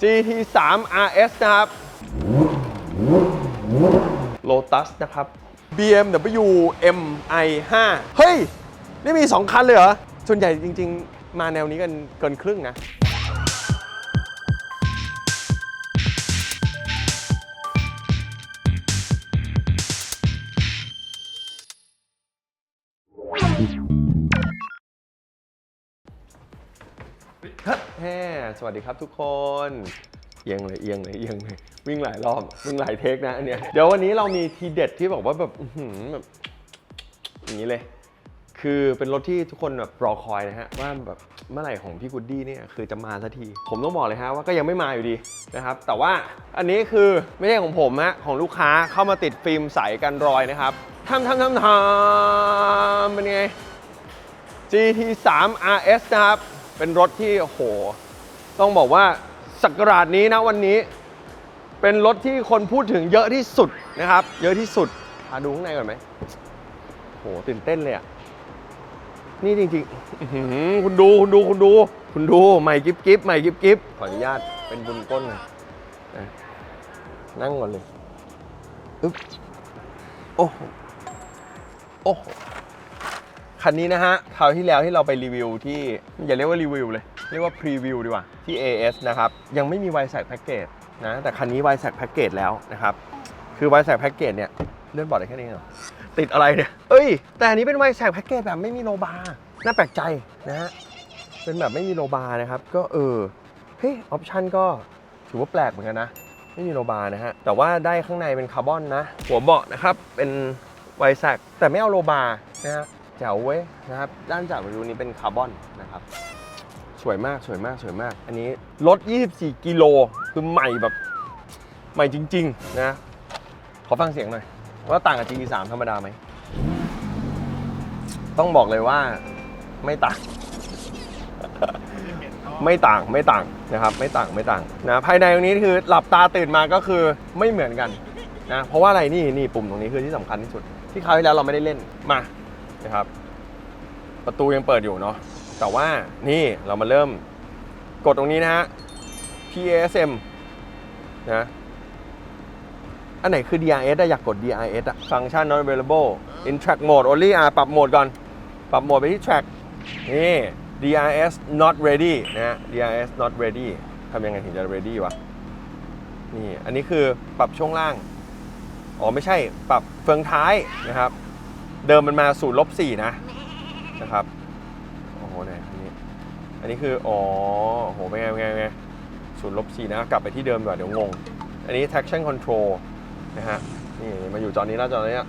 GT3 RS นะครับ Lotus นะครับ BMW MI5 เฮ้ย นี่มี 2 คันเลยเหรอ ส่วนใหญ่จริง ๆ มาแนวนี้กันเกินครึ่งนะ สวัสดีครับทุกคนเอียงเลยเอียงเลยเอียงเลยวิ่งหลายรอบวิ่งหลายเทคนะอันเนี้ยเดี๋ยววันนี้เรามีทีเด็ดที่บอกว่าแบบแบบอย่างนี้เลย คือเป็นรถที่ทุกคนแบบรอคอยนะฮะว่าแบบเมื่อไหร่ของพี่กูดดี้เนี่ยคือจะมาสักที ผมต้องบอกเลยฮะว่าก็ยังไม่มาอยู่ดีนะครับ แต่ว่าอันนี้คือไม่ใช่ของผมฮะของลูกค้าเข้ามาติดฟิล์มใสกันรอยนะครับทำทำทำทำเป็นไง GT3 RS นะครับ เป็นรถที่โอ้โห ต้องบอกว่าสักราชนี้นะวันนี้ เป็นรถที่คนพูดถึงเยอะที่สุดนะครับ เยอะที่สุดพาดูข้างในก่อนไหมโหตื่นเต้นเลยอะ นี่จริงๆคุณดูคุณดูคุณดู คุณดูใหม่กิฟกิฟใหม่กิฟกิฟขออนุญาตเป็นบุญก้นหนะนะนั่งก่อนเลยอึ๊บโอ้โอ้คันนี้นะฮะคราวที่แล้วที่เราไปรีวิวที่ อย่าเรียกว่ารีวิวเลย เรียกว่าพรีวิวดีกว่าที่ AS นะครับยังไม่มี y s a c Package นะแต่คันนี้ y s a c Package แล้วนะครับคือ y s a c Package เนี่ยเลื่อนบอร์ดได้แค่นี้เหรอติดอะไรเนี่ยเอ้ย แต่อันนี้เป็น y s a c Package แบบไม่มีโลบาร์น่าแปลกใจนะฮะเป็นแบบไม่มีโลบาร์นะครับก็เออเฮ้ยออปชันก็ถือว่าแปลกเหมือนกันนะไม่มีโลบาร์นะฮะแต่ว่าได้ข้างในเป็นคาร์บอนนะหัวเบาะนะครับเป็นไวแซกแต่ไม่เอาโลบาร์นะฮะแจ๋วเว้ยนะครับด้านจากวิวนี้เป็นคาร์บอนนะครับ สวยมากสวยมากสวยมาก อันนี้รถ 24 กิโลคือใหม่แบบใหม่จริง ๆ นะ ขอฟังเสียงหน่อย ว่าต่างกับ GT3 ธรรมดาไหม ต้องบอกเลยว่าไม่ต่าง ไม่ต่างไม่ต่างนะครับ ไม่ต่างไม่ต่างนะภายในตรงนี้คือหลับตาตื่นมาก็คือไม่เหมือนกันนะเพราะว่าอะไรนี่นี่ปุ่มตรงนี้คือที่สำคัญที่สุด ที่คราวที่แล้วเราไม่ได้เล่นมานะครับ ประตูยังเปิดอยู่เนาะ แต่ว่านี่เรามาเริ่มกดตรงนี้นะฮะ PASM นะอันไหนคือ DRS อะอยากกด DRS อะ Function not available in track mode only อะปรับโหมดก่อน ปรับโหมดไปที่ track นี่ DRS not ready นะฮะ DRS not ready ทำยังไงถึงจะ ready วะ นี่ อันนี้คือปรับช่วงล่าง อ๋อ ไม่ใช่ ปรับเฟืองท้ายนะครับ เดิมมันมาสู่ลบสี่นะ นะครับ โหไหนอันนี้ อันนี้คือ อ๋อโหเป็นไงเป็นไงเป็นไงศูนย์ลบสี่นะ กลับไปที่เดิมก่อนเดี๋ยวงง อันนี้ traction control นะฮะ นี่มาอยู่จอนี้แล้วจอนี้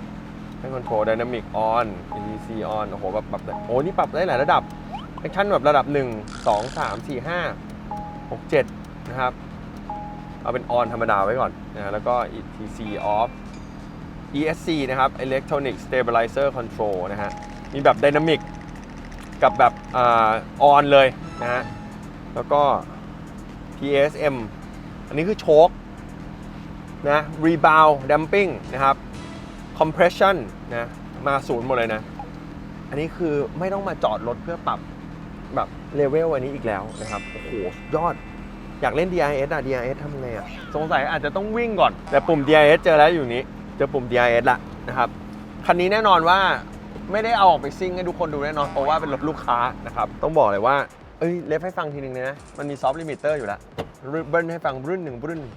traction control dynamic on ECC on โอ้โหแบบปรับได้โอ้นี่ปรับได้หลายระดับ traction แบบระดับ 1 2 3 4 5 6 7 นะครับ เอาเป็น on ธรรมดาไว้ก่อนนะฮะแล้วก็ ETC off ESC นะครับ Electronic Stabilizer Control นะฮะ มีแบบ Dynamic กับแบบอ่า on เลยนะฮะ แล้วก็ PSM อันนี้คือโชคนะ Rebound Damping นะครับ Compression นะมาศูนย์หมดเลยนะ อันนี้คือไม่ต้องมาจอดรถเพื่อปรับแบบเลเวลอันนี้อีกแล้วนะครับ โอ้โห ยอดอยากเล่น DRS อะ DRS ทำไงอะ สงสัยอาจจะต้องวิ่งก่อน แต่ปุ่ม DRS เจอแล้วอยู่นี้ เจอปุ่ม DRS ละนะครับ คันนี้แน่นอนว่า ไม่ได้เอาออกไปซิ่งให้ทุกคนดูแน่นอน เพราะว่าเป็นรถลูกค้านะครับ ต้องบอกเลยว่า เอ้ยเลฟให้ฟังทีนึงเลยนะ มันมีซอฟต์ลิมิเตอร์อยู่แล้วเบิ้ลให้ฟังรุ่นหนึ่งรุ่นหนึ่ง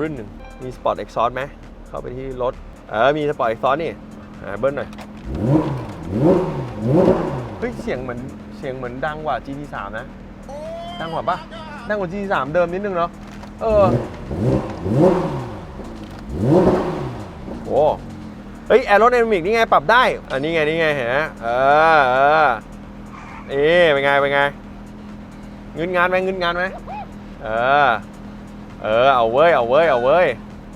รุ่นหนึ่งมีสปอร์ตเอ็กซอร์ไหมเข้าไปที่รถ เออ มีสปอร์ตเอ็กซอร์นี่อ่าเบิ้ลหน่อย เฮ้ย เสียงเหมือนเสียงเหมือนดังกว่า GT3 นะ ดังกว่าปะดังกว่า GT3 เดิมนิดนึงเนาะ เออ โอ้ เฮ้ยแอโร d y นามิกนี่ไงปรับได้ อันนี้ไงนี่ไงเห็นไหมเออเออนี่เป็นไงเป็นไงเงินงานไหมเงินงานไหมเออเออเอาเว้ยเอาเว้ยเอาเว้ย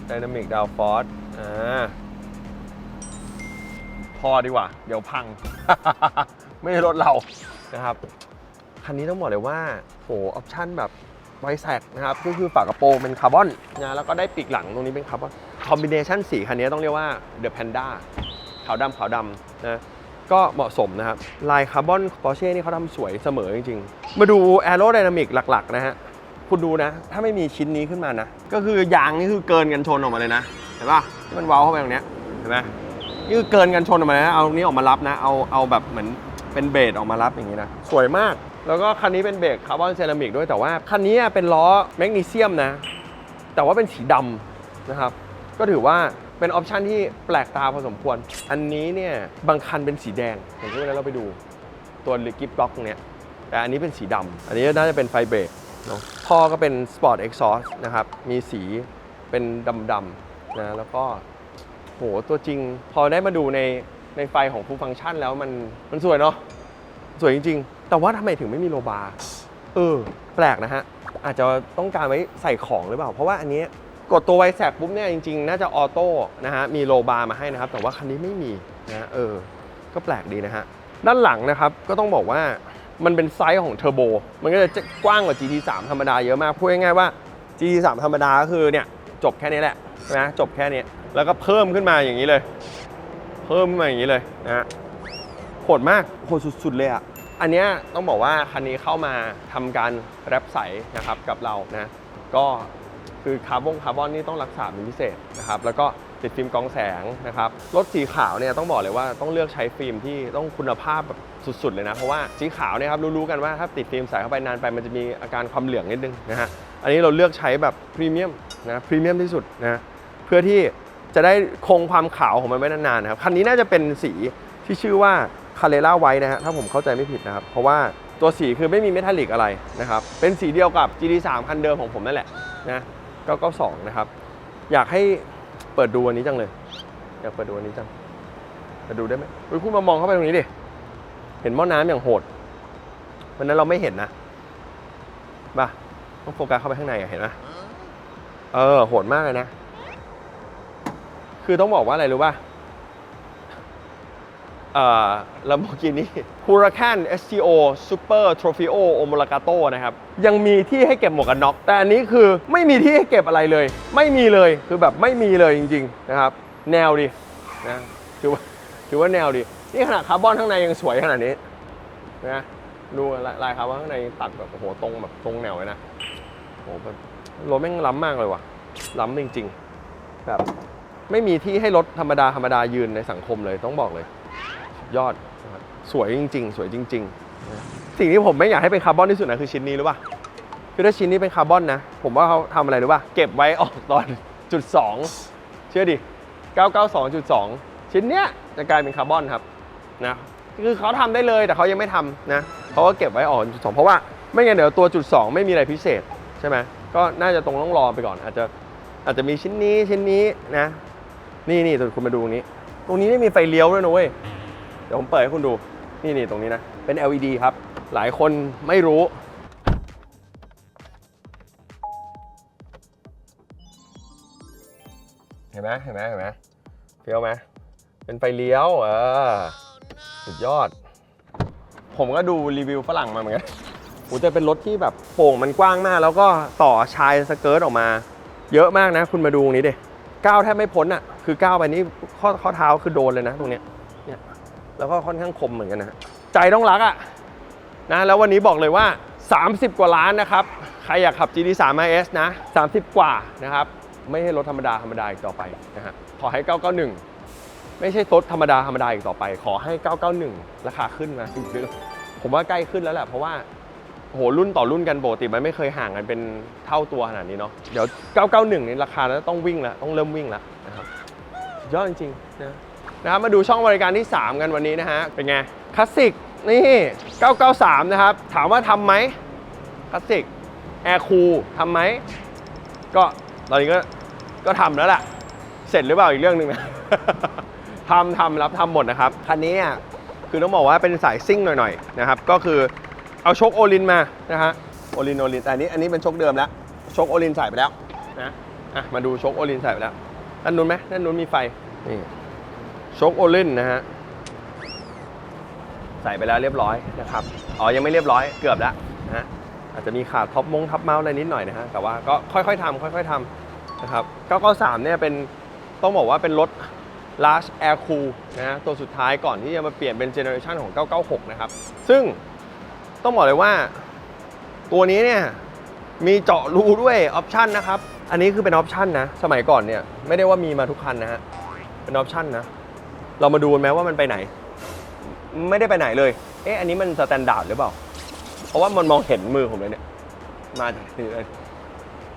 Dynamic Downforce อ่าพอดีกว่า เดี๋ยวพัง ไม่ใช่รถเรานะครับคันนี้ต้องบอกเลยว่าโหออปชั่นแบบไวแซกนะครับก็คือฝากระโปรงเป็นคาร์บอนนะแล้วก็ได้ปีกหลังตรงนี้เป็นคาร์บอน คอมบิเนชันสีคันนี้ต้องเรียกว่า The Panda ขาวดำขาวดำนะก็เหมาะสมนะครับ ลายคาร์บอนปอร์เช่นี่เขาทำสวยเสมอจริงๆ มาดูแอโร d y นามิกหลัก ๆ นะฮะ คุณดูนะ ถ้าไม่มีชิ้นนี้ขึ้นมานะ ก็คือยางนี่คือเกินกันชนออกมาเลยนะเห็นป่ะที่มันเว้าเข้าไปตรงเนี้ยเห็นไหมนี่คือเกินกันชนออกมาเลยนะเอานี้ออกมารับนะ เอาเอาแบบเหมือนเป็นเบสออกมารับอย่างนี้นะ สวยมาก แล้วก็คันนี้เป็นเบรกคาร์บอนเซรามิกด้วยแต่ว่าคันนี้เป็นล้อแมกนีเซียมนะ แต่ว่าเป็นสีดำนะครับ ก็ถือว่าเป็นออปชันที่แปลกตาพอสมควร อันนี้เนี่ยบางคันเป็นสีแดงอย่างที่วันนั้นเราไปดูตัวลิกิฟบล็อกเนี้ยแต่อันนี้เป็นสีดำอันนี้น่าจะเป็นไฟเบรกเนาะท่อก็เป็นสปอร์ตเอ็กซอสนะครับ มีสีเป็นดำๆนะแล้วก็โหตัวจริงพอได้มาดูในในไฟของฟูลฟังก์ชันแล้วมันมันสวยเนาะสวยจริง ๆ แต่ว่าทำไมถึงไม่มีโลบาร์เออ แปลกนะฮะ อาจจะต้องการไว้ใส่ของหรือเปล่า เพราะว่าอันนี้ กดตัวไวแสกปุ๊บเนี่ยจริงๆ น่าจะออโต้นะฮะมีโลบาร์มาให้นะครับ แต่ว่าคันนี้ไม่มีนะเออ ก็แปลกดีนะฮะ ด้านหลังนะครับก็ต้องบอกว่ามันเป็นไซส์ของเทอร์โบมันก็จะกว้างกว่า GT3 ธรรมดาเยอะมากพูดง่ายๆว่า GT3 ธรรมดาก็คือเนี่ยจบแค่นี้แหละนะจบแค่นี้แล้วก็เพิ่มขึ้นมาอย่างนี้เลย เพิ่มขึ้นมาอย่างนี้เลยนะฮะโหดมากโหดสุดๆเลยอะอันเนี้ยต้องบอกว่าคันนี้เข้ามาทำการแรปใสนะครับกับเรานะก็ คือคาร์บอนคาร์บอนนี่ต้องรักษาเป็นพิเศษนะครับแล้วก็ติดฟิล์มกองแสงนะครับรถสีขาวเนี่ยต้องบอกเลยว่าต้องเลือกใช้ฟิล์มที่ต้องคุณภาพแบบสุดๆเลยนะเพราะว่าสีขาวเนี่ยครับรู้ๆกันว่าถ้าติดฟิล์มใส่เข้าไปนานไปมันจะมีอาการความเหลืองนิดนึงนะฮะอันนี้เราเลือกใช้แบบพรีเมียมนะพรีเมียมที่สุดนะเพื่อที่จะได้คงความขาวของมันไว้นานๆนะครับคันนี้น่าจะเป็นสีที่ชื่อว่าคาเ e ล่าไว้นะฮะถ้าผมเข้าใจไม่ผิดนะครับ เพราะว่าตัวสีคือไม่มีเมทัลลิกอะไรนะครับเป็นสีเดียวกับ GT3 คันเดิมของผมนั่นแหละนะ 992 นะครับ อยากให้เปิดดูอันนี้จังเลย อยากเปิดดูอันนี้จังเปิดดูได้ไหมเฮ้ยคุณมามองเข้าไปตรงนี้ดิ เห็นหม้อน้ำอย่างโหด วันนั้นเราไม่เห็นนะบ่าต้องโฟกัสเข้าไปข้างในอะเห็นไหมเออ โหดมากเลยนะ คือต้องบอกว่าอะไรรู้ป่ะ เอ่อ Lamborghini Huracan STO Super Trofeo Omologato นะครับ ยังมีที่ให้เก็บหมวกกันน็อก แต่อันนี้คือไม่มีที่ให้เก็บอะไรเลย ไม่มีเลยคือแบบไม่มีเลยจริง ๆ นะครับ แนวดีนะถือว่าถือว่าแนวดีนี่ขนาดคาร์บอนข้างในยังสวยขนาดนี้นะดูลายลายคาร์บอนข้างในตัดแบบโอ้โหตรงแบบตรงแนวเลยนะโอ้โหรถแม่งล้ำมากเลยว่ะล้ำจริง ๆ แบบ ไม่มีที่ให้รถธรรมดาธรรมดายืนในสังคมเลยต้องบอกเลย ยอดสวยจริง ๆ สวยจริง ๆ สิ่งที่ผมไม่อยากให้เป็นคาร์บอนที่สุดนะคือชิ้นนี้รู้ป่ะคือถ้าชิ้นนี้เป็นคาร์บอนนะ ผมว่าเขาทำอะไรรู้ป่ะเก็บไว้ออกตอนจุดสองเชื่อดิ 992.2 ชิ้นเนี้ยจะกลายเป็นคาร์บอนครับนะคือเขาทำได้เลยแต่เขายังไม่ทำนะเขาก็เก็บไว้ออกจุดสองเพราะว่าไม่งั้นเดี๋ยวตัวจุดสองไม่มีอะไรพิเศษใช่ไหมก็น่าจะตรงต้องรอไปก่อน อาจจะอาจจะมีชิ้นนี้ชิ้นนี้นะ นี่นี่คุณมาดูตรงนี้ ตรงนี้ไม่มีไฟเลี้ยวด้วยนะเว้ย เดี๋ยวผมเปิดให้คุณดู นี่นี่ตรงนี้นะ เป็น LED ครับ หลายคนไม่รู้เห็นไหมเห็นไหมเห็นไหมเฟี้ยวไหมเป็นไฟเลี้ยวเออสุดยอด ผมก็ดูรีวิวฝรั่งมาเหมือนกันโหจะเป็นรถที่แบบโป่งมันกว้างมาก แล้วก็ต่อชายสเกิร์ตออกมา เยอะมากนะ คุณมาดูตรงนี้ดิ ก้าวแทบไม่พ้นอะคือก้าวไปนี่ข้อข้อเท้าคือโดนเลยนะตรงเนี้ยเนี่ยแล้วก็ค่อนข้างคมเหมือนกันนะใจต้องรักอะนะแล้ววันนี้บอกเลยว่า 30 กว่าล้านนะครับ ใครอยากขับ GT3 RS นะ 30 กว่านะครับ ไม่ให้รถธรรมดาธรรมดาอีกต่อไปนะฮะขอให้ 991 ไม่ใช่รถธรรมดาธรรมดาอีกต่อไป ขอให้ 991 ราคาขึ้นมาอีกเยอยผมว่าใกล้ขึ้นแล้วแหละเพราะว่า โหรุ่นต่อรุ่นกันปกติมันไม่เคยห่างกันเป็นเท่าตัวขนาดนี้เนาะเดี๋ยว 991นี่ราคาแล้วต้องวิ่งแล้วต้องเริ่มวิ่งแล้วนะครับสุดยอดจริงๆนะนะครับมาดูช่องบริการที่ 3 กันวันนี้นะฮะเป็นไงคลาสสิกนี่ 993 นะครับ ถามว่าทำไหมคลาสสิกแอร์คูลทำไหมก็ตอนนี้ก็ก็ทำแล้วแหละเสร็จหรือเปล่าอีกเรื่องหนึ่งนะทำทำรับทำหมดนะครับ คันนี้อะคือต้องบอกว่าเป็นสายซิ่งหน่อยๆนะครับ ก็คือ เอาชคโอลินมานะฮะโอลินโอลินแต่อันนี้อันนี้เป็นชคเดิมแล้วชคโอลินใส่ไปแล้วนะอะมาดูชคโอลินใส่ไปแล้วด้านนู้นไหมด้านนู้นมีไฟนี่ชคโอลินนะฮะใส่ไปแล้วเรียบร้อยนะครับอ๋อยังไม่เรียบร้อยเกือบแล้วนะฮะอาจจะมีขาดท็อปมงท็อปเมาส์อะไรนิดหน่อยนะฮะแต่ว่าก็ค่อยๆทำค่อย ๆทำนะครับ993เนี่ยเป็นต้องบอกว่าเป็นรถ Large Air Cool นะฮะตัวสุดท้ายก่อนที่จะมาเปลี่ยนเป็นเจเนอเรชันของ 996 นะครับ ซึ่ง ต้องบอกเลยว่า ตัวนี้เนี่ยมีเจาะรูด้วยออปชันนะครับ อันนี้คือเป็นออปชันนะ สมัยก่อนเนี่ยไม่ได้ว่ามีมาทุกคันนะฮะ เป็นออปชันนะ เรามาดูกันไหมว่ามันไปไหน ไม่ได้ไปไหนเลย เอ๊ะ อันนี้มันสแตนดาร์ดหรือเปล่า เพราะว่ามันมองเห็นมือผมเลยเนี่ย มาจากที่เลย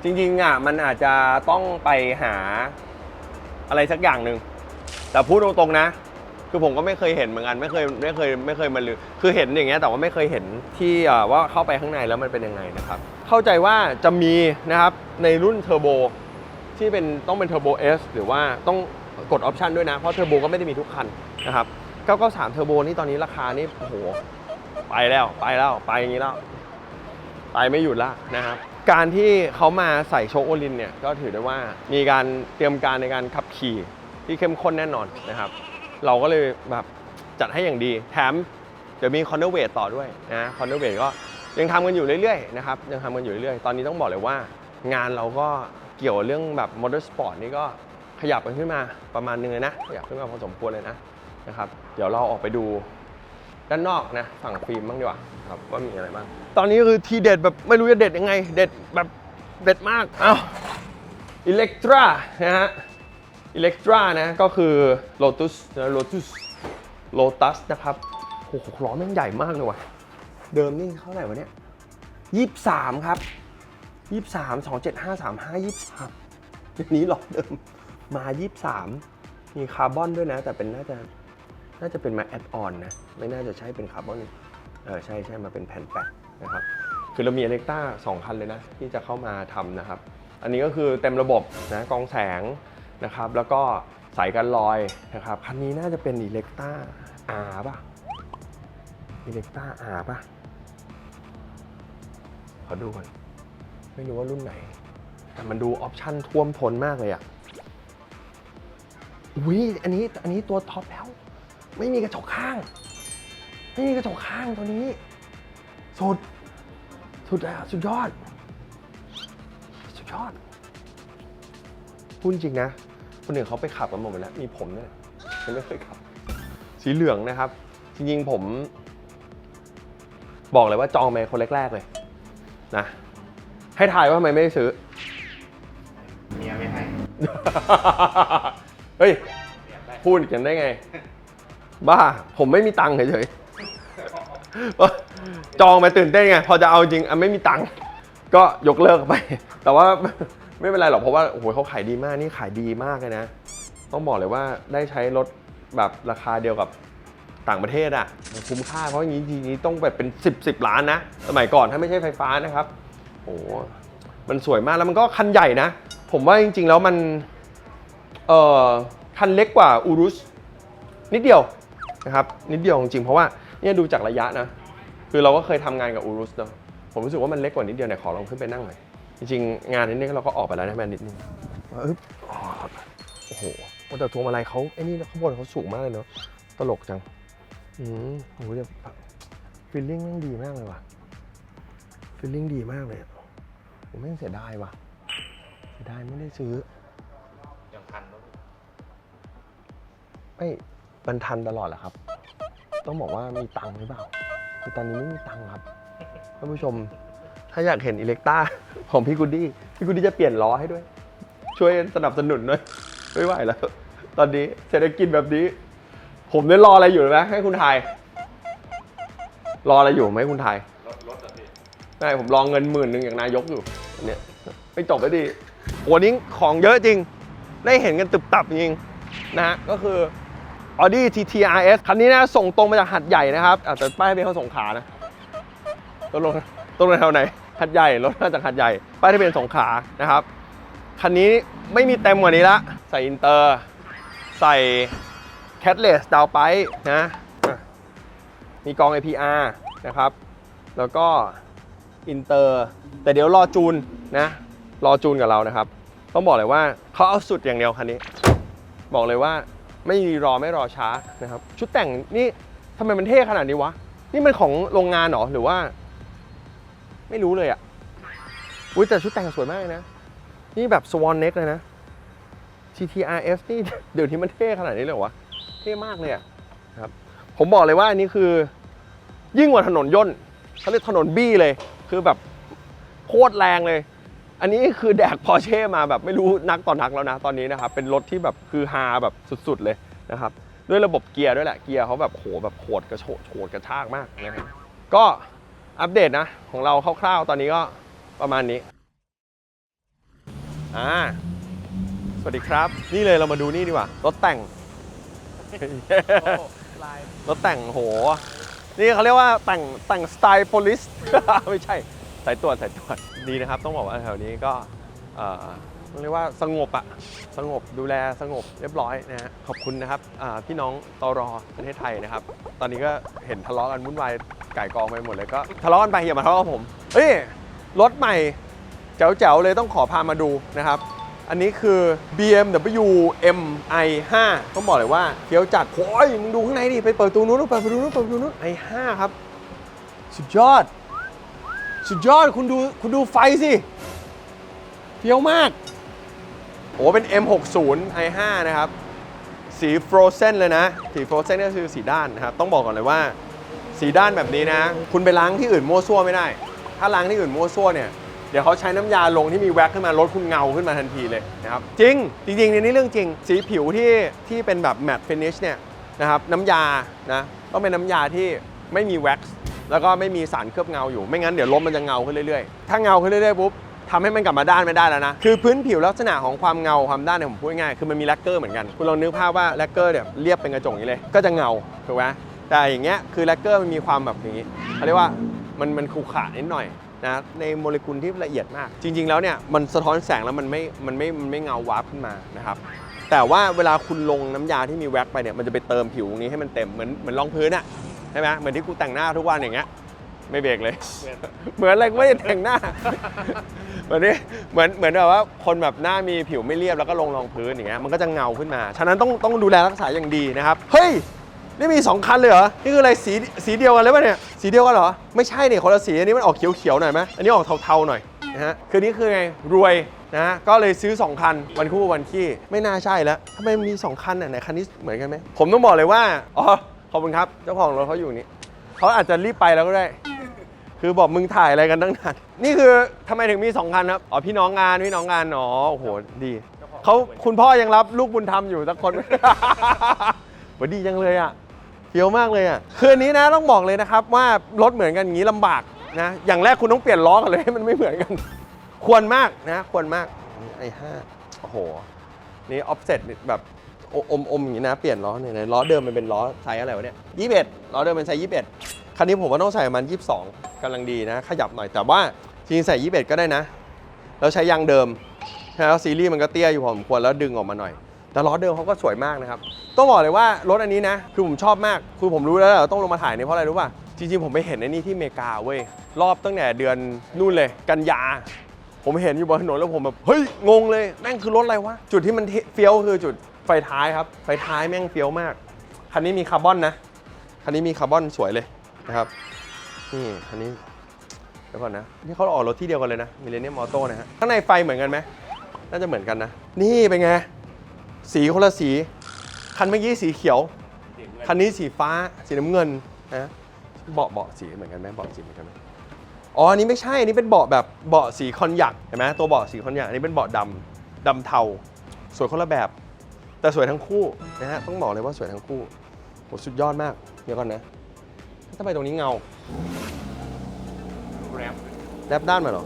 จริงๆอะมันอาจจะต้องไปหาอะไรสักอย่างหนึ่ง แต่พูดตรงๆนะ คือผมก็ไม่เคยเห็นเหมือนกันไม่เคยไม่เคยไม่เคยมาลือคือเห็นอย่างเงี้ยแต่ว่าไม่เคยเห็นที่อ่าว่าเข้าไปข้างในแล้วมันเป็นยังไงนะครับ เข้าใจว่าจะมีนะครับในรุ่นเทอร์โบที่เป็นต้องเป็นเทอร์โบ S หรือว่าต้องกดออปชันด้วยนะ เพราะเทอร์โบก็ไม่ได้มีทุกคันนะครับ 993เทอร์โบนี่ตอนนี้ราคานี่โอ้โหไปแล้วไปแล้วไปอย่างนี้แล้วไปไม่หยุดละนะครับการที่เขามาใส่โชคโอลินเนี่ยก็ถือได้ว่ามีการเตรียมการในการขับขี่ที่เข้มข้นแน่นอนนะครับ เราก็เลยแบบจัดให้อย่างดี แถมเดี๋ยวมีคอนเนอร์เวทต่อด้วยนะคอนเนอร์เวทก็ยังทำกันอยู่เรื่อยๆนะครับยังทำกันอยู่เรื่อยๆ ตอนนี้ต้องบอกเลยว่างานเราก็เกี่ยวเรื่องแบบมอเตอร์สปอร์ตนี่ก็ขยับกันขึ้นมาประมาณนึงเลยนะขยับขึ้นมาพอสมควรเลยนะนะครับ เดี๋ยวเราออกไปดูด้านนอกนะฝั่งฟิล์มบ้างดีกว่าครับว่ามีอะไรบ้าง ตอนนี้คือทีเด็ดแบบไม่รู้จะเด็ดยังไง เด็ดแบบเด็ดมาก เอ้าอิเล็กตรานะฮะ อิเล็กตรานะก็คือ Lotus นะ Lotus Lotus นะครับโอ้โหล้อแม่งใหญ่มากเลยว่ะ เดิมนี่เท่าไหร่วะเนี่ยยี่สามครับยี่สามสองเจ็ดห้าสามห้ายี่สามนนี้ล้อเดิมมายี่สามมีคาร์บอนด้วยนะ แต่เป็นน่าจะน่าจะเป็นมาแอดออนนะ ไม่น่าจะใช่เป็นคาร์บอนเออใช่ใช่มาเป็นแผ่นแปะนะครับคือเรามีอเล็กต้าสองคันเลยนะ ที่จะเข้ามาทำนะครับ อันนี้ก็คือเต็มระบบนะกองแสง นะครับ แล้วก็สายกันลอยนะครับ คันนี้น่าจะเป็นอิเล็กต้า R ป่ะอิเล็กต้า R ป่ะ ขอดูก่อน ไม่รู้ว่ารุ่นไหน แต่มันดูออปชั่นท่วมท้นมากเลยอะอุ้ยอันนี้อันนี้ตัวท็อปแล้ว ไม่มีกระจกข้าง ไม่มีกระจกข้างตัวนี้ สุด สุดอะสุดยอด สุดยอดพูดจริงนะ คนอื่นเขาไปขับกันหมดแล้วมีผมเนี่ยยังไม่เคยขับ สีเหลืองนะครับ จริงๆผม บอกเลยว่าจองมาคนแรกๆเลยนะให้ทายว่าทำไมไม่ได้ซื้อ เมียไม่ให้เฮ้ย พูดกันได้ไง บ้า ผมไม่มีตังค์เฉยๆจองไปตื่นเต้นไง พอจะเอาจริงอะไม่มีตังค์ก็ยกเลิกไป แต่ว่า ไม่เป็นไรหรอกเพราะว่าโอ้โหเขาขายดีมากนี่ขายดีมากเลยนะ ต้องบอกเลยว่าได้ใช้รถแบบราคาเดียวกับต่างประเทศอะคุ้มค่าเพราะอย่างนี้ทีนี้ต้องแบบเป็น 10 10 ล้านนะ สมัยก่อนถ้าไม่ใช่ไฟฟ้านะครับโอ้โหมันสวยมากแล้วมันก็คันใหญ่นะ ผมว่าจริง ๆ แล้วมันเอ่อคันเล็กกว่าอูรุสนิดเดียวนะครับนิดเดียวจริงๆเพราะว่าเนี่ยดูจากระยะนะ คือเราก็เคยทำงานกับอูรุสเนาะผมรู้สึกว่ามันเล็กกว่านิดเดียวเนี่ยขอลองขึ้นไปนั่งหน่อย จริงๆ งานนี้เราก็ออกไปแล้วนะแมนนิดนึงว่าอึ๊บอ๋อโอ้โหแต่ทวงมาลัยเขาไอ้นี่ข้างบนเขาสูงมากเลยเนาะตลกจัง อืมโอ้โหเนี่ยฟีลลิ่งแม่งดีมากเลยว่ะฟีลลิ่งดีมากเลยอะผมแม่งเสียดายว่ะเสียดายไม่ได้ซื้อยังทันรถไม่มันทันตลอดแหละครับ ต้องบอกว่ามีตังค์หรือเปล่าคือตอนนี้ไม่มีตังค์ครับท่านผู้ชม ถ้าอยากเห็นอิเล็กต้าของพี่กูดดี้พี่กูดดี้จะเปลี่ยนล้อให้ด้วย ช่วยสนับสนุนหน่อยไม่ไหวแล้ว ตอนนี้เศรษฐกิจแบบนี้ ผมเนี่ยรออะไรอยู่ไหมให้คุณทายรออะไรอยู่ไหมคุณทายรถรถเหรอพี่ใช่ผมรองเงินหมื่นหนึ่งอย่างนายกอยู่เนี่ยไม่จบแล้วดิโอ้นี้ของเยอะจริง ได้เห็นกันตึบตับจริงนะฮะก็คือ Audi TT RS คันนี้นะส่งตรงมาจากหัดใหญ่นะครับอะแต่ป้ายเบียนเขาส่งขานะต้นลงต้นลงแถวไหน หัดใหญ่รถมาจากหัดใหญ่ป้ายทะเบียนสงขลานะครับคันนี้ไม่มีเต็มกว่านี้ละใส่อินเตอร์ใส่ Catless ดาวไปนะอะมีกอง APR นะครับ แล้วก็อินเตอร์แต่เดี๋ยวรอจูนนะรอจูนกับเรานะครับ ต้องบอกเลยว่าเขาเอาสุดอย่างเดียวคันนี้ บอกเลยว่าไม่รอไม่รอช้านะครับ ชุดแต่งนี่ทำไมมันเท่ขนาดนี้วะ นี่มันของโรงงานหรอหรือว่า ไม่รู้เลยอะ่ะอุ้ยแต่ชุดแต่งสวยมากนะ นี่แบบ Swan Neck เลยนะ TTRF นี่เดี๋ยวนี้มันเท่ขนาดนี้เลยเหรอวะ เท่มากเลยอะครับ ผมบอกเลยว่าอันนี้คือ ยิ่งกว่าถนนย่นเขาเรียกถนนบี้เลย คือแบบโคตรแรงเลย อันนี้คือแดกพอเช่มาแบบไม่รู้นักต่อนนักแล้วนะตอนนี้นะครับ เป็นรถที่แบบคือฮาแบบสุดๆเลยนะครับ ด้วยระบบเกียร์ด้วยแหละ เกียร์เขาแบบโหแบบโหดกระโชดโหดกระชากมากนะครับ ก็ อัปเดตนะ ของเราคร่าวๆ ตอนนี้ก็ประมาณนี้ อ่า สวัสดีครับ นี่เลยเรามาดูนี่ดีกว่า รถแต่ง รถแต่งโห นี่เขาเรียกว่าแต่งแต่งสไตล์โพลิส ไม่ใช่สายตรวจสายตรวจดีนะครับ ต้องบอกว่าแถวนี้ก็เรียกว่าสงบอะสงบดูแลสงบเรียบร้อยนะฮะขอบคุณนะครับพี่น้องตอรอประเทศไทยนะครับ ตอนนี้ก็เห็นทะเลาะกันวุ่นวาย ไก่กองไปหมดเลยก็ทะเลาะกันไปอย่ามาทะเลาะกับผมเฮ้ยรถใหม่แจ๋วๆเลยต้องขอพามาดูนะครับ อันนี้คือ BMW MI5 ต้องบอกเลยว่าเคี้ยวจัดโอ้ยมึงดูข้างในดิไปเปิดประตูนู้นเปิดประตูนู้นเปิดประตูนู้น i5 ครับ สุดยอด สุดยอดคุณดูคุณดูไฟสิเฟี้ยวมากโอ้เป็น M60 i5 นะครับ สีฟรเซนเลยนะ สีฟรเซนก็คือสีด้านนะครับ ต้องบอกก่อนเลยว่า สีด้านแบบนี้นะ คุณไปล้างที่อื่นมั่วซั่วไม่ได้ ถ้าล้างที่อื่นมั่วซั่วเนี่ยเดี๋ยวเขาใช้น้ำยาลงที่มีแว็กขึ้นมาลดคุณเงาขึ้นมาทันทีเลยนะครับจริง จริงๆในนี้เรื่องจริง สีผิวที่ที่เป็นแบบแมตต์ฟินิชเนี่ยนะครับน้ำยานะต้องเป็นน้ำยาที่ไม่มีแว็กซ์แล้วก็ไม่มีสารเคลือบเงาอยู่ ไม่งั้นเดี๋ยวรถมันจะเงาขึ้นเรื่อยๆ ถ้าเงาขึ้นเรื่อยๆปุ๊บทำให้มันกลับมาด้านไม่ได้แล้วนะ คือพื้นผิวลักษณะของความเงาความด้านเนี่ยผมพูดง่ายๆคือมันมีแลกเกอร์เหมือนกัน คุณลองนึกภาพว่าแลกเกอร์เนี่ยเรียบเป็นกระจกอย่างนี้เลย ก็จะเงาถูกไหม แต่อย่างเงี้ยคือแลกเกอร์มันมีความแบบอย่างนี้เขาเรียกว่ามันมันขรุขระนิดหน่อยนะในโมเลกุลที่ละเอียดมาก จริง ๆ แล้วเนี่ยมันสะท้อนแสงแล้วมันไม่มันไม่มันไม่เงาวาร์ปขึ้นมานะครับแต่ว่าเวลาคุณลงน้ำยาที่มีแว็กไปเนี่ยมันจะไปเติมผิวตรงนี้ให้มันเต็มเหมือนเหมือนรองพื้นอะใช่ไหมเหมือนที่กูแต่งหน้าทุกวันอย่างเงี้ยไม่เบรกเลย เหมือนอะไรก็ไม่ได้แต่งหน้าเหมือนนี้เหมือนเหมือนแบบว่าคนแบบหน้ามีผิวไม่เรียบแล้วก็ลงรองพื้นอย่างเงี้ยมันก็จะเงาขึ้นมา ฉะนั้นต้องต้องดูแลรักษาอย่างดีนะครับ เฮ้ย นี่มี 2 คันเลยเหรอ นี่คืออะไรสีสีเดียวกันเลยป่ะเนี่ย สีเดียวกันเหรอ ไม่ใช่เนี่ยคนละสีอันนี้มันออกเขียวๆหน่อยไหมอันนี้ออกเทาๆหน่อยนะฮะ คือนี่คือไงรวยนะก็เลยซื้อ 2 คัน วันคู่วันขี้ไม่น่าใช่แล้วทำไมมี 2 คันอะไหนคันนี้เหมือนกันไหมผมต้องบอกเลยว่าอ๋อขอบคุณครับเจ้าของรถเขาอยู่นี่เขาอาจจะรีบไปแล้วก็ได้ คือบอกมึงถ่ายอะไรกันตั้งนานนี่คือทำไมถึงมี 2 คันครับอ๋อพี่น้องงานพี่น้องงานอ๋อโอ้โหดีเขาคุณพ่อยังรับลูกบุญธรรมอยู่สักคนโหดีจังเลยอะ เฟี้ยวมากเลยอะคืนนี้นะต้องบอกเลยนะครับว่ารถเหมือนกันอย่างนี้ลำบากนะอย่างแรกคุณต้องเปลี่ยนล้อกันเลยให้มันไม่เหมือนกัน ควรมากนะ ควรมากไอ้ห้าโอ้โหนี่ออฟเซ็ตแบบอมอมๆอย่างนี้นะเปลี่ยนล้อเนี่ยล้อเดิมมันเป็นล้อไซส์อะไรวะเนี่ยยี่สิบเอ็ดล้อเดิมเป็นไซส์ยี่สิบเอ็ดคันนี้ผมว่าต้องใส่ประมาณยี่สิบสองกำลังดีนะ ขยับหน่อยแต่ว่าจริงใส่ยี่สิบเอ็ดก็ได้นะ แล้วใช้ยางเดิมแล้วซีรีส์มันก็เตี้ยอยู่พอสมควรแล้วดึงออกมาหน่อย แต่ล้อเดิมเขาก็สวยมากนะครับ ต้องบอกเลยว่ารถอันนี้นะ คือผมชอบมาก คือผมรู้แล้วแหละว่าต้องลงมาถ่ายนี่เพราะอะไรรู้ป่ะ จริงๆ ผมไปเห็นในนี่ที่อเมริกาเว้ย รอบตั้งแต่เดือนนู่นเลย กันยา ผมเห็นอยู่บนถนนแล้วผมแบบ เฮ้ย งงเลย แม่งคือรถอะไรวะ จุดที่มันเฟี้ยวคือจุดไฟท้ายครับ ไฟท้ายแม่งเฟี้ยวมาก คันนี้มีคาร์บอนนะ คันนี้มีคาร์บอนสวยเลยนะครับ นี่คันนี้ เดี๋ยวก่อนนะ นี่เขาออกรถที่เดียวกันเลยนะมิเลเนียมออโต้นะฮะ ข้างในไฟเหมือนกันไหมน่าจะเหมือนกันนะ นี่เป็นไง สีคนละสี คันเมื่อกี้สีเขียว คันนี้สีฟ้า สีน้ำเงินนะเบาะเบาะสีเหมือนกันไหมเบาะสีเหมือนกันไหมอ๋ออันนี้ไม่ใช่ อันนี้เป็นเบาะแบบเบาะสีคอนยักเห็นไหมตัวเบาะสีคอนยักอันนี้เป็นเบาะดำดำเทา สวยคนละแบบ แต่สวยทั้งคู่นะฮะ ต้องบอกเลยว่าสวยทั้งคู่โหสุดยอดมาก เดี๋ยวก่อนนะทำไมตรงนี้เงา แรปแรปด้านมาเหรอ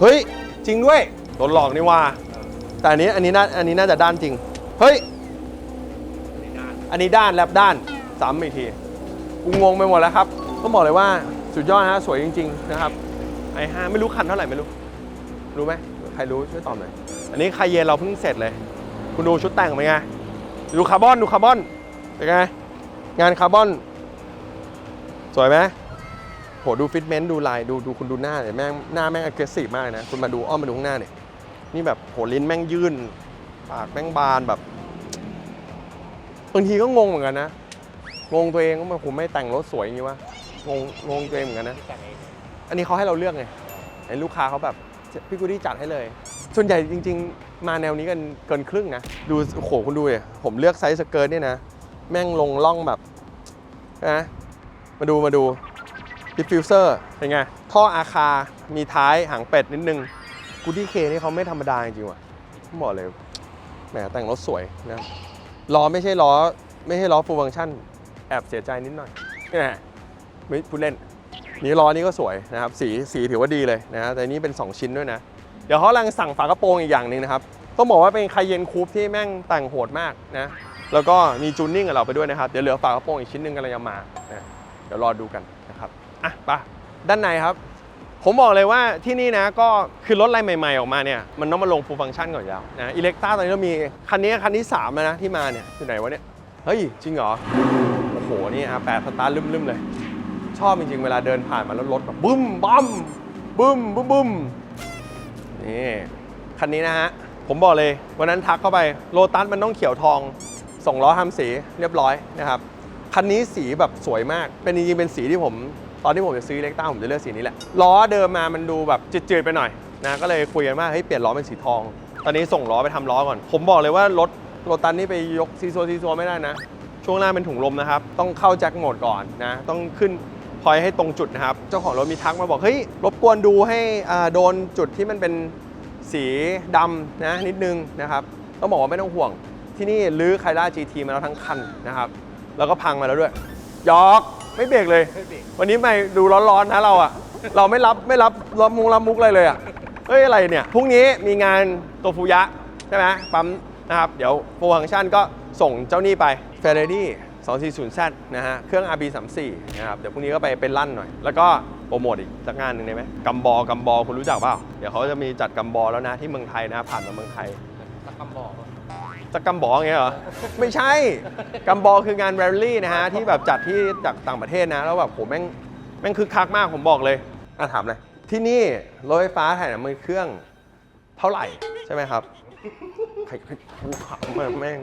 เฮ้ย จริงด้วยโดนหลอกนี่ว่า แต่อันนี้อันนี้น่าอันนี้น่าจะด้านจริง เฮ้ย อันนี้ด้านแรปด้านซ้ำอีกทีกูงงไปหมดแล้วครับต้องบอกเลยว่าสุดยอดฮะสวยจริง ๆ นะครับไอ้ห้าไม่รู้คันเท่าไหร่ไม่รู้ รู้ไหมใครรู้ช่วยตอบหน่อยอันนี้คาเยนเราเพิ่งเสร็จเลย คุณดูชุดแต่งเป็นไงดูคาร์บอนดูคาร์บอนเป็นไงงานคาร์บอน สวยไหมโหดูฟิตเมนต์ดูลายดูดูคุณดูหน้าเนี่ยแม่งหน้าแม่ง aggressive มากนะ คุณมาดูอ้อมมาดูข้างหน้าเนี่ย นี่แบบโหลิ้นแม่งยื่น ปากแม่งบานแบบบางทีก็งงเหมือนกันนะ งงตัวเองว่าผมไม่แต่งรถสวยอย่างนี้วะ งงงงตัวเองเหมือนกันนะองอันนี้เขาให้เราเลือกไงไอ้ลูกค้าเขาแบบพี่กูดี้จัดให้เลย ส่วนใหญ่จริง ๆ มาแนวนี้กันเกินครึ่งนะ ดูโอ้โหคุณดูเลยผมเลือกไซส์สเกิร์ตเนี่ยนะ แม่งลงล่องแบบนะมาดูมาดูดิฟฟิวเซอร์เป็นไง ท่ออาคา มีท้ายหางเป็ดนิดนึง กูดี้เคนี่เขาไม่ธรรมดาจริงว่ะผมบอกเลยแหมแต่งรถสวยนะล้อไม่ใช่ล้อไม่ใช่ล้อฟูลฟังชั่น แอบเสียใจนิดหน่อยแหมไม่พูดเล่น นี่ล้อนี้ก็สวยนะครับ สีสีถือว่าดีเลยนะฮะแต่นี่เป็น 2 ชิ้นด้วยนะ เดี๋ยวเขากำลังสั่งฝากระโปรงอีกอย่างหนึ่งนะครับต้องบอกว่าเป็นคาเยนคูปที่แม่งแต่งโหดมากนะแล้วก็มีจูนนิ่งกับเราไปด้วยนะครับ เดี๋ยวเหลือฝากระโปรงอีกชิ้นหนึ่งกำลังจะมานะเดี๋ยวรอดูกันนะครับอะไปด้านในครับ ผมบอกเลยว่าที่นี่นะก็คือรถอะไรใหม่ๆออกมาเนี่ยมันต้องมาลงฟูลฟังก์ชันก่อนอยู่แล้วนะอิเล็กต้าตอนนี้เรามีคันนี้คันที่3แล้วนะที่มาเนี่ยอยู่ไหนวะเนี่ยเฮ้ยจริงเหรอโอ้โหนี่อะแปดสตาร์ทลืมๆเลย ชอบจริงๆเวลาเดินผ่านมาแล้วรถแบบบึ้มบัมบึ้มบึ้มบึ้มนี่คันนี้นะฮะผมบอกเลยวันนั้นทักเข้าไปโลตัสมันต้องเขียวทองส่งล้อทำสีเรียบร้อยนะครับคันนี้สีแบบสวยมาก เป็นจริงๆเป็นสีที่ผม ตอนที่ผมจะซื้อเล็กต้าผมจะเลือกสีนี้แหละ ล้อเดิมมามันดูแบบจืดๆไปหน่อยนะก็เลยคุยกันว่าเฮ้ยเปลี่ยนล้อเป็นสีทอง ตอนนี้ส่งล้อไปทำล้อก่อน ผมบอกเลยว่ารถโรตันนี่ไปยกซีซัวซีซัวไม่ได้นะ ช่วงล่างเป็นถุงลมนะครับ ต้องเข้าแจ็คโหมดก่อนนะ ต้องขึ้นพอยให้ตรงจุดนะครับ เจ้าของรถมีทักมาบอก เฮ้ย รบกวนดูให้อ่าโดนจุดที่มันเป็นสีดำนะนิดนึงนะครับต้องบอกว่าไม่ต้องห่วง ที่นี่ลื้อไคล่า GT มาแล้วทั้งคันนะครับ แล้วก็พังมาแล้วด้วยยอก ไม่เบรกเลยไม่เบรกวันนี้ไม่ดูร้อนๆนะเราอะเราไม่รับไม่รับรับมุงรับมุกอะไรเลยอะเฮ้ยอะไรเนี่ย พรุ่งนี้มีงานโตฟูยะใช่ไหมปั๊มนะครับ เดี๋ยวโฟฟังชันก็ส่งเจ้านี่ไป Ferrari 240Z นะฮะ เครื่อง RB34 นะครับ เดี๋ยวพรุ่งนี้ก็ไปเป็นลั่นหน่อย แล้วก็โปรโมทอีกสักงานหนึ่งได้ไหมกัมบอ กัมบอคุณรู้จักเปล่า เดี๋ยวเขาจะมีจัดกัมบอแล้วนะที่เมืองไทยนะผ่านมาเมืองไทยตะกำบอก จะกัมบออย่างเงี้ยเหรอ ไม่ใช่กัมบอคืองานแรลลี่นะฮะ ที่แบบจัดที่จากต่างประเทศนะ แล้วแบบผมแม่งแม่งคึกคักมากผมบอกเลยอะถามเลย ที่นี่รถไฟฟ้าถ่ายน้ำมันเครื่องเท่าไหร่ใช่ไหมครับใครใครกูขำมาแม่ง